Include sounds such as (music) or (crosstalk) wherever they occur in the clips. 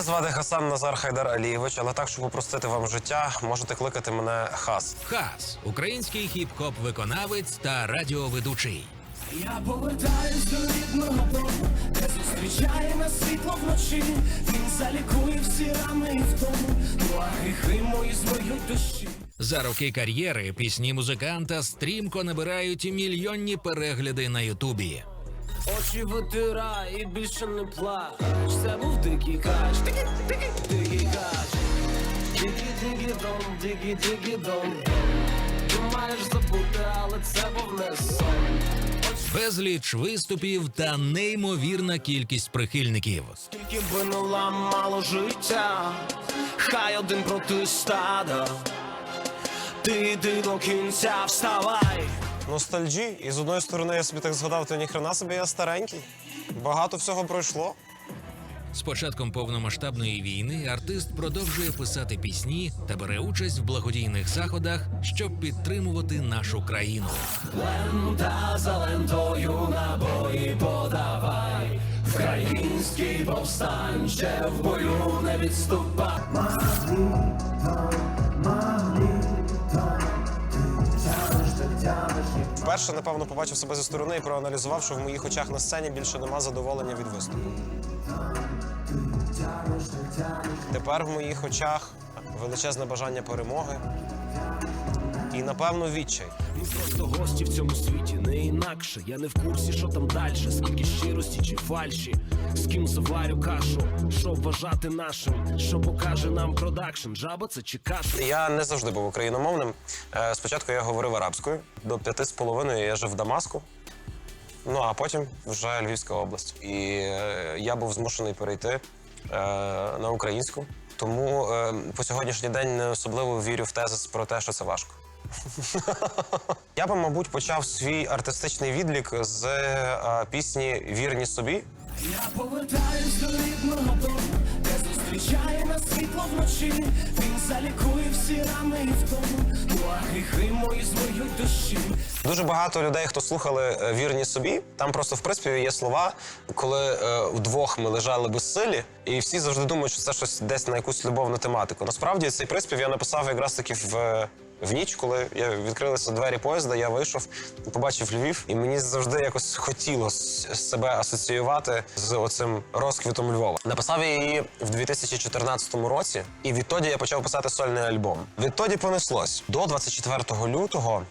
Мене звати Хасан Назар Хайдар Алієвич, але так, щоб упростити вам життя, можете кликати мене Хас. Хас український хіп-хоп виконавець та радіоведучий. Я повертаюсь до рідного дому, де зустрічає нас світло вночі. Він залікує всі рани і втому, ну а гріхи мої змоють дощі. За роки кар'єри пісні музиканта стрімко набирають і мільйонні перегляди на Ютубі. Очі витирай і більше не плач. Це був дикий кач, дикий, дикий, дикий кач. Дикі, дикі дом, дикі, дикі дом. Думаєш забути, але це був не сон. Безліч виступів та неймовірна кількість прихильників. Скільки би не ламало життя, хай один проти стада. Ти йди до кінця, вставай. Ностальджі. І з одної сторони я собі так згадав, то ніхрена собі я старенький. Багато всього пройшло. З початком повномасштабної війни артист продовжує писати пісні та бере участь в благодійних заходах, щоб підтримувати нашу країну. Лента за лентою набої подавай. Український повстанче в бою не відступай. Вперше, напевно, побачив себе зі сторони і проаналізував, що в моїх очах на сцені більше нема задоволення від виступу. Тепер в моїх очах величезне бажання перемоги і, напевно, відчай. Ми просто гості в цьому світі, не інакше. Я не в курсі, що там далі, скільки щирості чи фальші. З ким заварю кашу, що вважати нашим, що покаже нам продакшн. Жаба це чи каша? Я не завжди був україномовним. Е, Спочатку я говорив арабською. До п'яти з половиною я жив в Дамаску. Ну а потім вже Львівська область. І е, я був змушений перейти е, на українську. Тому е, по сьогоднішній день не особливо вірю в тезис про те, що це важко. Я би, мабуть, почав свій артистичний відлік з е, пісні Вірні собі. Я повертаюсь до рідного дому, де зустрічає нас світло вночі. Він залікує всі рани і втому, ну а гріхи мої змоють дощі. Дуже багато людей, хто слухали е, вірні собі, там просто в приспіві є слова, коли е, вдвох ми лежали безсилі, і всі завжди думають, що це щось десь на якусь любовну тематику. Насправді цей приспів я написав якраз таки в. е, В ніч, коли я відкрилися двері поїзда, я вийшов, побачив Львів, і мені завжди якось хотілося себе асоціювати з оцим розквітом Львова. Написав її в 2014 році, і відтоді я почав писати сольний альбом. Відтоді понеслось до 24 лютого.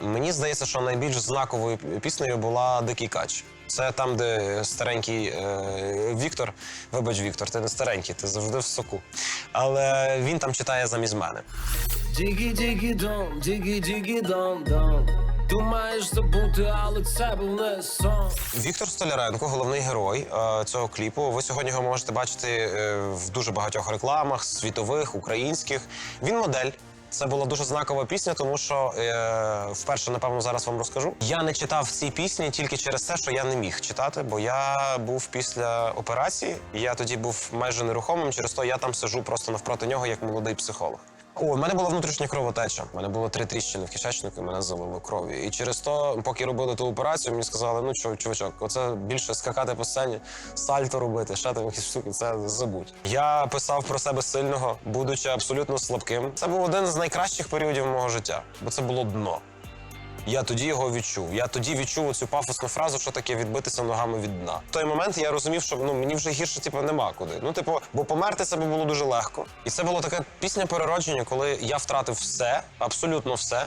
Мені здається, що найбільш знаковою піснею була Дикий кач. Це там, де старенький е, Віктор. Вибач, Віктор, ти не старенький, ти завжди в соку. Але він там читає замість мене. Дігі, дігі дом, дігі, дігі дом, дом. Думаєш забути, але це був не сон. Віктор Столяренко, головний герой е, цього кліпу. Ви сьогодні його можете бачити е, в дуже багатьох рекламах, світових, українських. Він модель. Це була дуже знакова пісня, тому що е, вперше, напевно, зараз вам розкажу. Я не читав ці пісні тільки через те, що я не міг читати, бо я був після операції. Я тоді був майже нерухомим. Через то я там сижу просто навпроти нього як молодий психолог. У мене була внутрішня кровотеча. У мене було три тріщини в кишечнику, і мене залило кров'ю. І через то, поки робили ту операцію, мені сказали: ну чо, чувачок, оце більше скакати по сцені, сальто робити, ще там якісь штуки. Це забудь. Я писав про себе сильного, будучи абсолютно слабким. Це був один з найкращих періодів мого життя, бо це було дно. Я тоді його відчув. Я тоді відчув цю пафосну фразу, що таке відбитися ногами від дна. В той момент я розумів, що ну мені вже гірше, типу, нема куди. Ну, типу, бо померти це було дуже легко. І це була така пісня переродження, коли я втратив все, абсолютно все.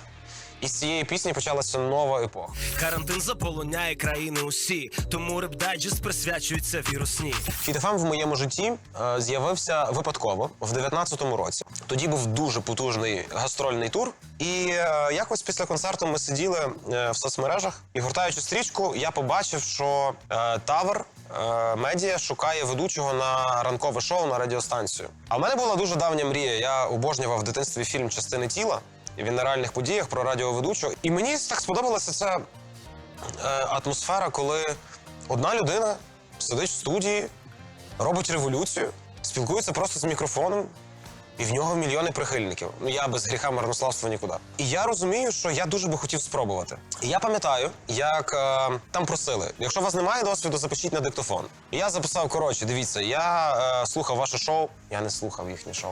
І з цієї пісні почалася нова епоха. Карантин заполоняє країни усі, тому реп-дайджест присвячується вірусні. Фітофем в моєму житті е, з'явився випадково в 19-му році. Тоді був дуже потужний гастрольний тур. І е, якось після концерту ми сиділи е, в соцмережах і гортаючи стрічку, я побачив, що е, Тавр. е, Медіа шукає ведучого на ранкове шоу на радіостанцію. А в мене була дуже давня мрія. Я обожнював в дитинстві фільм Частини тіла. На подіях про радіоведучого. І мені так сподобалася ця е, атмосфера, коли одна людина сидить в студії, робить революцію, спілкується просто з мікрофоном, і в нього мільйони прихильників. Ну я без гріха марнославства нікуди. І я розумію, що я дуже би хотів спробувати. І я пам'ятаю, як е, там просили: якщо у вас немає досвіду, запишіть на диктофон. І я записав коротше, дивіться, я е, слухав ваше шоу, я не слухав їхнє шоу.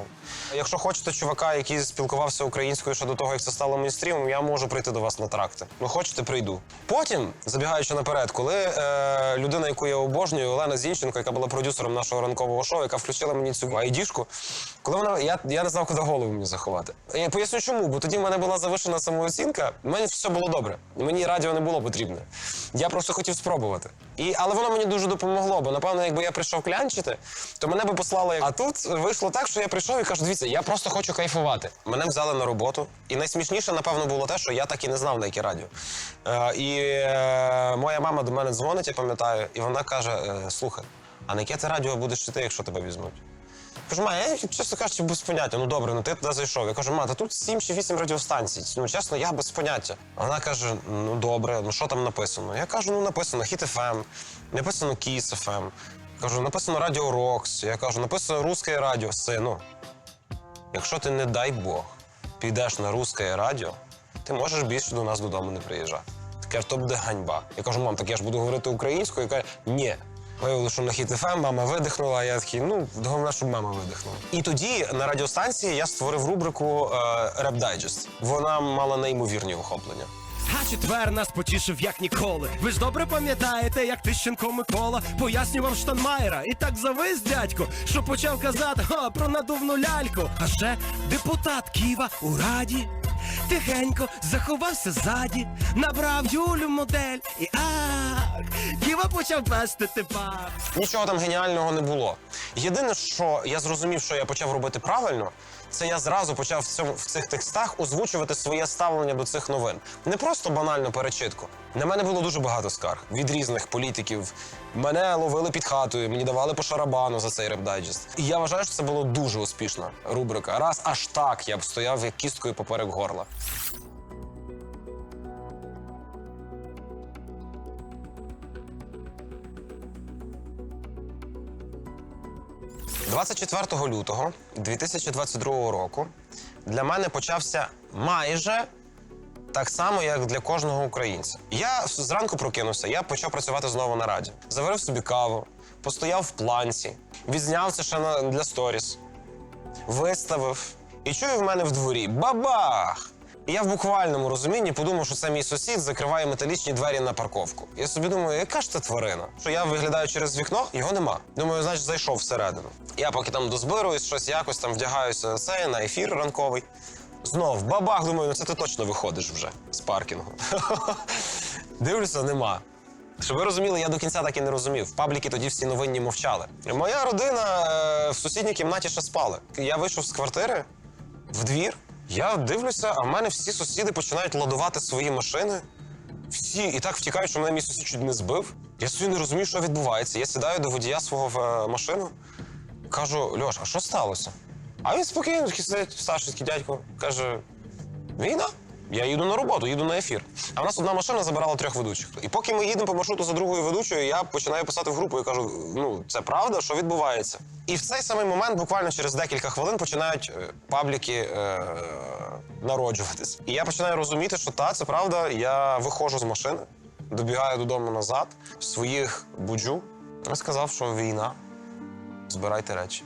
Якщо хочете чувака, який спілкувався українською ще до того, як це стало мейнстрімом, я можу прийти до вас на тракти. Ну хочете, прийду. Потім, забігаючи наперед, коли е, людина, яку я обожнюю, Олена Зінченко, яка була продюсером нашого ранкового шоу, яка включила мені цю айдішку, коли вона я, я не знав, куди голову мені заховати. Я поясню, чому, бо тоді в мене була завишена самооцінка. в мене все було добре. Мені радіо не було потрібне. Я просто хотів спробувати. І, але воно мені дуже допомогло, бо напевно, якби я прийшов клянчити, то мене би послали. А тут вийшло так, що я прийшов і кажу: дивіться, я просто хочу кайфувати. Мене взяли на роботу. І найсмішніше, напевно, було те, що я так і не знав, на яке радіо. Е, і е, моя мама до мене дзвонить, я пам'ятаю, і вона каже: е, слухай, а на яке ти радіо будеш йти, якщо тебе візьмуть? Кажу, ма, я чесно кажучи, без поняття. Ну добре, ну ти туди зайшов. Я кажу, ма, та тут 7 чи 8 радіостанцій. Ну чесно, я без поняття. Вона каже: ну добре, ну що там написано? Я кажу, ну написано Hit FM, написано Kiss FM. Кажу, написано Радіо Рокс. Я кажу, написано Русське радіо, сину. Якщо ти, не дай Бог, підеш на русське радіо, ти можеш більше до нас додому не приїжджати. Таке то буде ганьба. Я кажу, мам, так я ж буду говорити українською. І каже, ні. Виявилося, що на хіт ФМ мама видихнула, а я такий, ну, головне, щоб мама видихнула. І тоді на радіостанції я створив рубрику Реп Дайджест. Вона мала неймовірні охоплення. А четвер нас потішив як ніколи. Ви ж добре пам'ятаєте, як Тищенко Микола пояснював Штанмаєра. І так завис дядько, що почав казати «Ха, про надувну ляльку. А ще депутат Києва у раді. Тихенько заховався ззаді, набрав Юлю модель і ах, Діва почав вести типа. Нічого там геніального не було. Єдине, що я зрозумів, що я почав робити правильно, це я зразу почав в цьому в цих текстах озвучувати своє ставлення до цих новин. Не просто банальну перечитку. На мене було дуже багато скарг від різних політиків. Мене ловили під хатою, мені давали по шарабану за цей реп-дайджест. І я вважаю, що це було дуже успішна рубрика. Раз аж так я б стояв як кісткою поперек горла. 24 лютого 2022 року для мене почався майже так само, як для кожного українця. Я зранку прокинувся, я почав працювати знову на раді. Заварив собі каву, постояв в планці, відзняв це ще для сторіс, виставив. І чую в мене в дворі бабах! Я в буквальному розумінні подумав, що це мій сусід закриває металічні двері на парковку. Я собі думаю, яка ж це тварина? Що я виглядаю через вікно, його нема. Думаю, значить, зайшов всередину. Я поки там дозбируюсь, щось якось там вдягаюся на це, на ефір ранковий. Знов бабах, думаю, ну це ти точно виходиш вже з паркінгу. (laughs) Дивлюся, нема. Щоб ви розуміли, я до кінця так і не розумів. Пабліки тоді всі новинні мовчали. Моя родина е, в сусідній кімнаті ще спали. Я вийшов з квартири в двір. Я дивлюся, а в мене всі сусіди починають ладувати свої машини. Всі і так втікають, що мене мій сусід чуть не збив. Я собі не розумію, що відбувається. Я сідаю до водія свого в е, машину, кажу: Льош, а що сталося? А він спокійно сидить, старший дядько, каже: Війна? Я їду на роботу, їду на ефір. А в нас одна машина забирала трьох ведучих. І поки ми їдемо по маршруту за другою ведучою, я починаю писати в групу і кажу: ну це правда, що відбувається. І в цей самий момент, буквально через декілька хвилин, починають е, пабліки е, народжуватись. І я починаю розуміти, що та це правда. Я виходжу з машини, добігаю додому назад, своїх буджу. Я сказав, що війна, збирайте речі.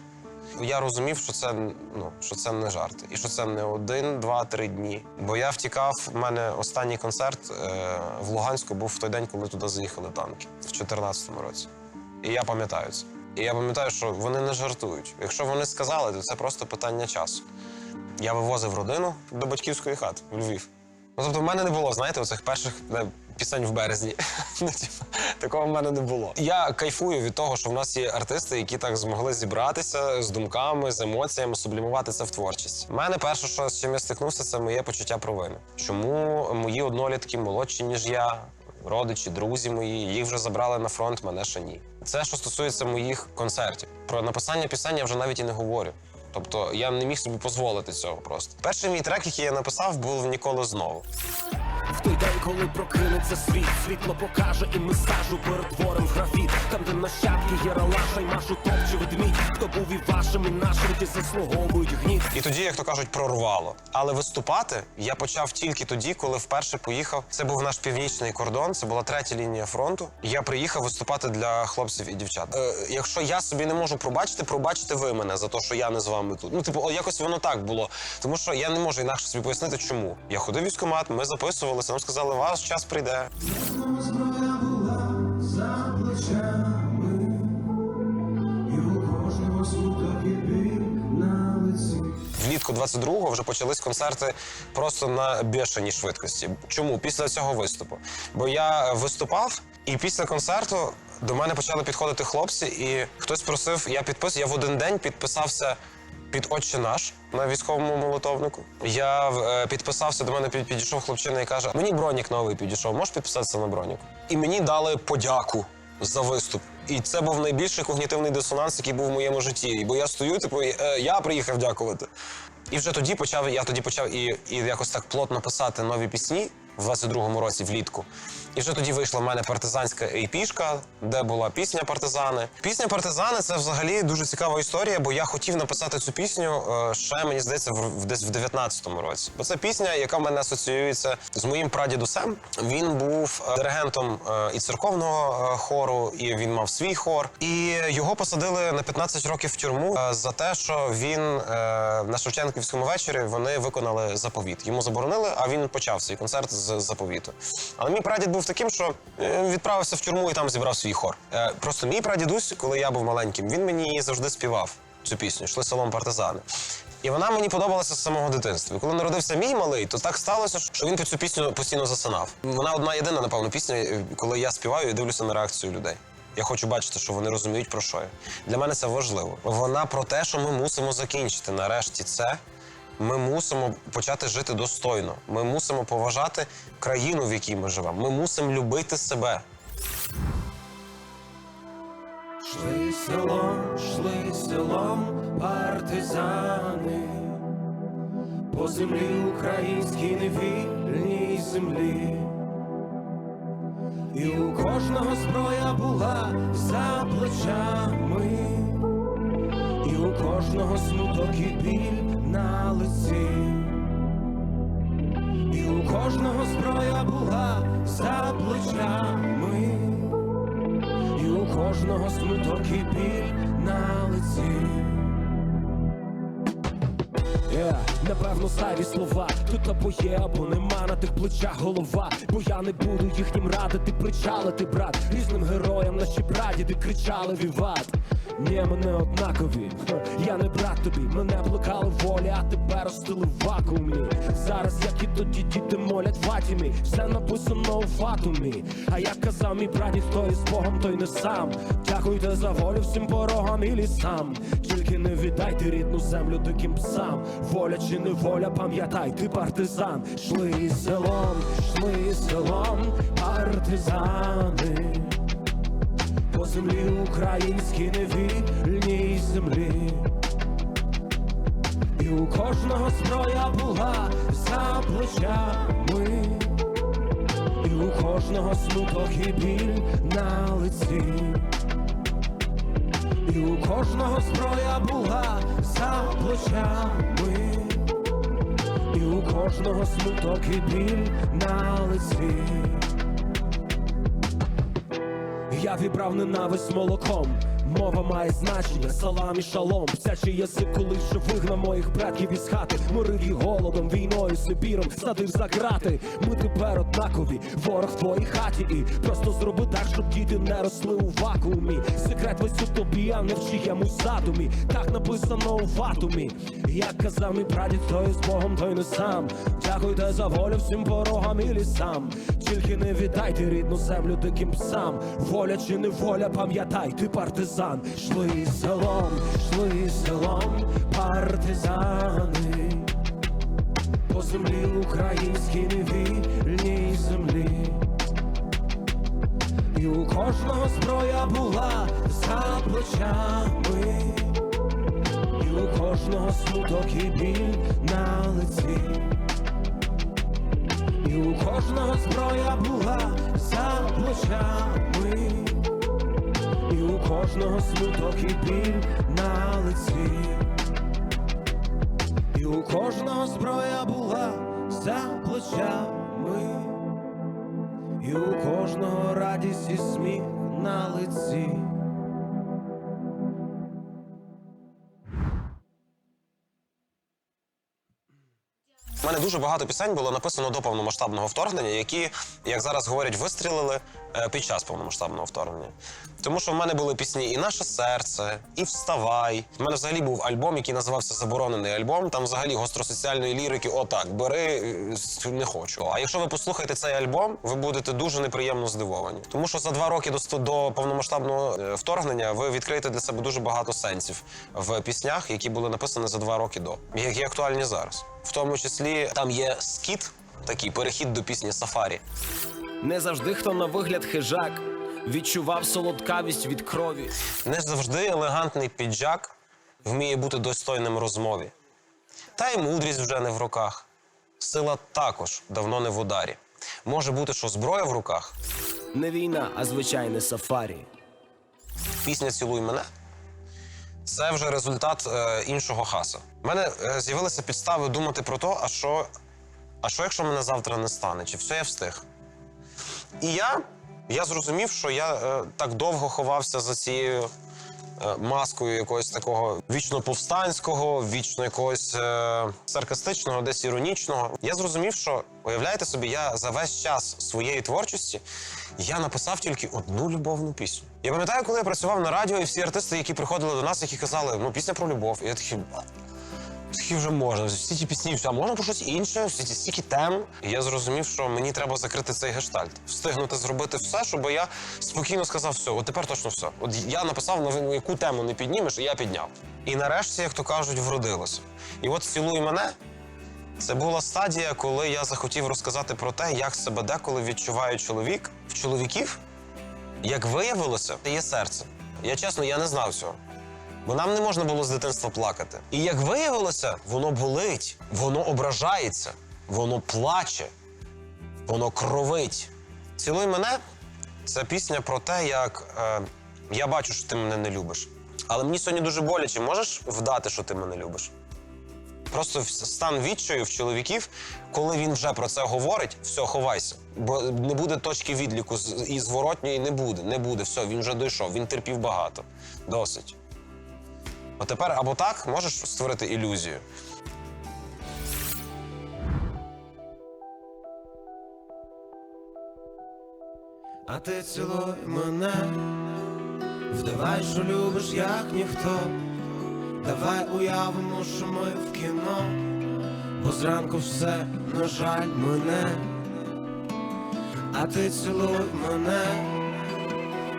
Я розумів, що це ну що це не жарти, і що це не один, два, три дні. Бо я втікав. У мене останній концерт е, в Луганську був в той день, коли туди заїхали танки в 2014 році. І я пам'ятаю це. І я пам'ятаю, що вони не жартують. Якщо вони сказали, то це просто питання часу. Я вивозив родину до батьківської хати в Львів. Ну, тобто, в мене не було, знаєте, оцих перших е, пісень в березні. (laughs) Такого в мене не було. Я кайфую від того, що в нас є артисти, які так змогли зібратися з думками, з емоціями, сублімувати це в творчість. У мене перше, що з чим я стикнувся, це моє почуття провини. Чому мої однолітки молодші, ніж я, родичі, друзі мої, їх вже забрали на фронт, мене ще ні. Це що стосується моїх концертів. Про написання пісень я вже навіть і не говорю. Тобто я не міг собі дозволити цього просто. Перший мій трек, який я написав, був ніколи знову. В той день, коли прокинеться світ, світло покаже і ми сажу перетворим графіт. Там, де нащадки Єралаша й машу топче ведмідь. Хто був і вашим, і нашим, ті заслуговують гніт. І тоді, як то кажуть, прорвало. Але виступати я почав тільки тоді, коли вперше поїхав. Це був наш північний кордон, це була третя лінія фронту. Я приїхав виступати для хлопців і дівчат. Е, якщо я собі не можу пробачити, пробачте ви мене за те, що я не з вами тут. Ну, типу, якось воно так було. Тому що я не можу інакше собі пояснити, чому. Я ходив військкомат, ми записувалися, нам сказали, ваш час прийде. Влітку 22-го вже почались концерти просто на бешеній швидкості. Чому? Після цього виступу. Бо я виступав, і після концерту до мене почали підходити хлопці, і хтось просив, я підпис, я в один день підписався під Отче наш на військовому молотовнику. Я е, підписався, до мене під- підійшов хлопчина і каже: мені бронік новий підійшов, можеш підписатися на броніку? І мені дали подяку за виступ. І це був найбільший когнітивний дисонанс, який був в моєму житті. Бо я стою, типу, е, я приїхав дякувати. І вже тоді почав, я тоді почав і, і якось так плотно писати нові пісні в 22-му році влітку. І вже тоді вийшла в мене партизанська ейпішка, де була пісня партизани. Пісня партизани це взагалі дуже цікава історія, бо я хотів написати цю пісню е, ще, мені здається, в, десь в 19-му році. Бо це пісня, яка в мене асоціюється з моїм прадідусем. Він був е, диригентом е, і церковного хору, і він мав свій хор. І його посадили на 15 років в тюрму за те, що він на Шевченківському вечорі вони виконали заповіт. Йому заборонили, а він почав свій концерт з заповіту. Але мій прадід був таким, що е, відправився в тюрму і там зібрав свій хор. Е, Просто мій прадідусь, коли я був маленьким, він мені завжди співав цю пісню, йшли селом партизани. І вона мені подобалася з самого дитинства. Коли народився мій малий, то так сталося, що він під цю пісню постійно засинав. Вона одна єдина, напевно, пісня, е, коли я співаю і дивлюся на реакцію людей. Я хочу бачити, що вони розуміють про що я. Для мене це важливо. Вона про те, що ми мусимо закінчити нарешті це. Ми мусимо почати жити достойно. Ми мусимо поважати країну, в якій ми живемо. Ми мусимо любити себе. Шли селом, шли селом партизани, по землі українській невільній землі. І у кожного зброя була за плечами, і у кожного смуток і біль на лиці, і у кожного зброя була за плечами. І у кожного смуток і біль на лиці. Yeah, напевно, зайві слова. Тут або є, або нема на тих плечах голова. Бо я не буду їхнім радити, причалити, брат. Різним героям наші прадіди кричали віват Ні, ми не однакові, я не брат тобі. Мене плекали волі, а тебе ростили в вакуумі. Зараз, як і тоді діти молять в Все написано у фатумі А як казав мій прадід, хто із Богом, той не сам. Дякуйте за волю всім порогам і лісам. Тільки не віддайте рідну землю диким псам. Воля чи не воля, пам'ятай, ти партизан. Шли селом, шли селом, партизани По землі українській невільній землі. І у кожного зброя була за плечами, і у кожного смуток і біль на лиці, і у кожного зброя була за плечами, і у кожного смуток і біль на лиці. Я вібрав ненависть молоком. Мова має значення, салам і шалом. Птячий язик, коли ще вигнав моїх предків із хати. Морив їх голодом, війною, Сибіром, садив за грати. Ми тепер однакові, ворог в твоїй хаті. І просто зроби так, щоб діти не росли у вакуумі. Секрет весь у тобі, а не в чиємусь задумі. Так написано у ватумі. Як казав мій прадід, той з Богом, той не сам. Дякуйте за волю всім ворогам і лісам. Тільки не віддайте рідну землю диким псам. Воля чи не воля, пам'ятай, ти партизан. Шли селом, шли селом, партизани. По землі українській невільній землі. І у кожного зброя була за плечами, і у кожного смуток і біль на лиці. І у кожного зброя була за плечами, у кожного смуток і біль на лиці, і у кожного зброя була за плечами, і у кожного радість і сміх на лиці. Мене дуже багато пісень було написано до повномасштабного вторгнення, які, як зараз говорять, вистрілили е, під час повномасштабного вторгнення. Тому що в мене були пісні і наше серце, і Вставай. У мене взагалі був альбом, який називався Заборонений альбом. Там взагалі гостросоціальної лірики, отак, бери, е, не хочу. А якщо ви послухаєте цей альбом, ви будете дуже неприємно здивовані. Тому що за два роки до, до повномасштабного е, вторгнення ви відкриєте для себе дуже багато сенсів в піснях, які були написані за два роки до, які актуальні зараз. В тому числі там є скіт, такий перехід до пісні Сафарі. Не завжди хто на вигляд хижак відчував солодкавість від крові. Не завжди елегантний піджак вміє бути достойним розмові. Та й мудрість вже не в руках. Сила також давно не в ударі. Може бути, що зброя в руках, Не війна, а звичайне сафарі. пісня Цілуй мене. Це вже результат е, іншого хаса. У мене е, з'явилися підстави думати про те, а що, а що якщо мене завтра не стане? Чи все я встиг? І я, я зрозумів, що я е, так довго ховався за цією маскою якогось такого вічно повстанського, вічно якогось е, саркастичного, десь іронічного. Я зрозумів, що уявляєте собі, я за весь час своєї творчості я написав тільки одну любовну пісню. Я пам'ятаю, коли я працював на радіо, і всі артисти, які приходили до нас, які казали, ну пісня про любов. І я такий. Скільки вже можна, всі ті пісні, все, можна про щось інше, всі ті стільки тем. І я зрозумів, що мені треба закрити цей гештальт, встигнути зробити все, щоб я спокійно сказав, все, от тепер точно все. От я написав, на яку тему не піднімеш, і я підняв. І нарешті, як то кажуть, вродилося. І от цілуй мене. Це була стадія, коли я захотів розказати про те, як себе деколи відчуває чоловік. В чоловіків, як виявилося, є серце. Я чесно, я не знав цього. Бо нам не можна було з дитинства плакати. І як виявилося, воно болить, воно ображається, воно плаче, воно кровить. Цілуй мене це пісня про те, як е, я бачу, що ти мене не любиш. Але мені сьогодні дуже боляче. Можеш вдати, що ти мене любиш? Просто стан відчаю в чоловіків, коли він вже про це говорить, все, ховайся. Бо не буде точки відліку і зворотньої не буде. Не буде. Все, він вже дійшов, він терпів багато. Досить. От тепер або так можеш створити ілюзію. А ти цілуй мене, вдавай, що любиш, як ніхто. Давай уявимо, що ми в кіно, бо зранку все, на жаль, мене. А ти цілуй мене,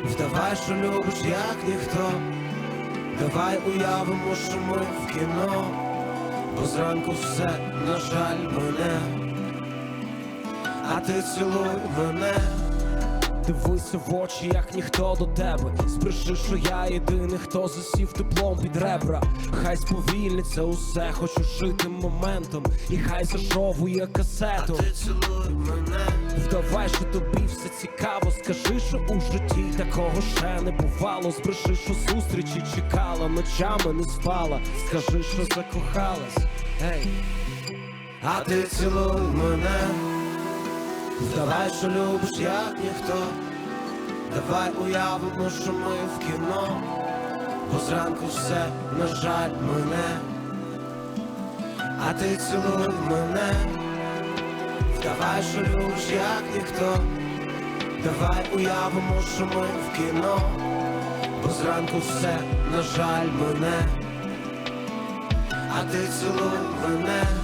вдавай, що любиш, як ніхто. Давай уявимо, що ми в кіно, бо зранку все, на жаль, мене. А ти цілуй мене. Дивися в очі, як ніхто до тебе. Збреши, що я єдиний, хто засів теплом під ребра. Хай сповільниться усе, хочу жити моментом, і хай зашовує касету. А ти цілуй мене. Вдавай, що тобі все цікаво. Скажи, що у житті такого ще не бувало. Збреши, що зустрічі чекала, ночами не спала. Скажи, що закохалась. Ей. А ти цілуй мене. Вдавай, що любиш, як ніхто. Давай уявимо, що ми в кіно, бо зранку все, на жаль, мене. А ти цілуй мене. Вдавай, що любиш, як ніхто. Давай уявимо, що ми в кіно, бо зранку все, на жаль, мене. А ти цілуй мене.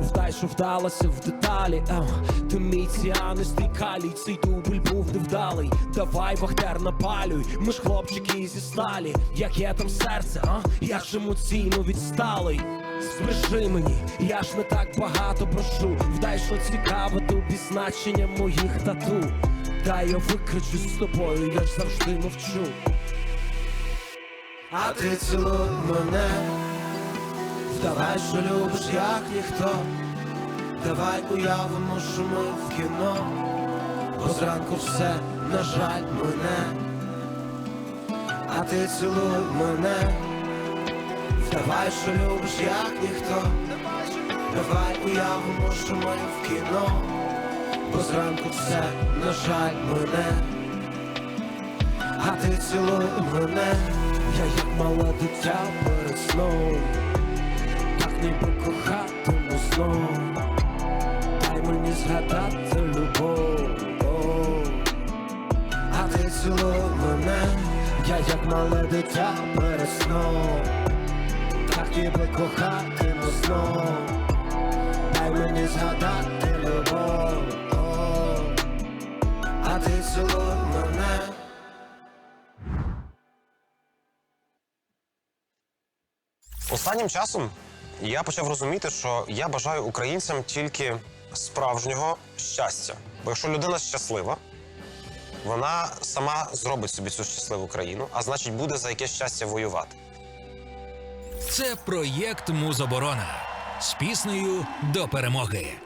Вдай, що вдалося в деталі ем. Ти мій ціанистий калій, цей дубль був невдалий. Давай, вахтер, напалюй, ми ж хлопчики зі сталі Як є там серце, а? Я ж емоційно відсталий. Збережи мені, я ж не так багато прошу. Вдай, що цікаве тобі значення моїх тату. Дай я викричу з тобою, я ж завжди мовчу. А ти цілуй мене Вдавай, що любиш, як ніхто. Давай уявимо, що ми в кіно, бо зранку все, на жаль, мене. А ти цілуй мене. Вдавай, що любиш, як ніхто. Давай уявимо, що ми в кіно, бо зранку все, на жаль, мене. А ти цілуй мене, я як мале дитя перед сном ніби кохатиму знов Дай мені згадати любов. А ти цілуй мене, я як мале дитя перед сном. Так ніби кохатиму знов Дай мені згадати любов. А ти цілуй мене. Останнім часом я почав розуміти, що я бажаю українцям тільки справжнього щастя. Бо якщо людина щаслива, вона сама зробить собі цю щасливу країну, а значить буде за яке щастя воювати. Це проєкт Музоборона з піснею до перемоги.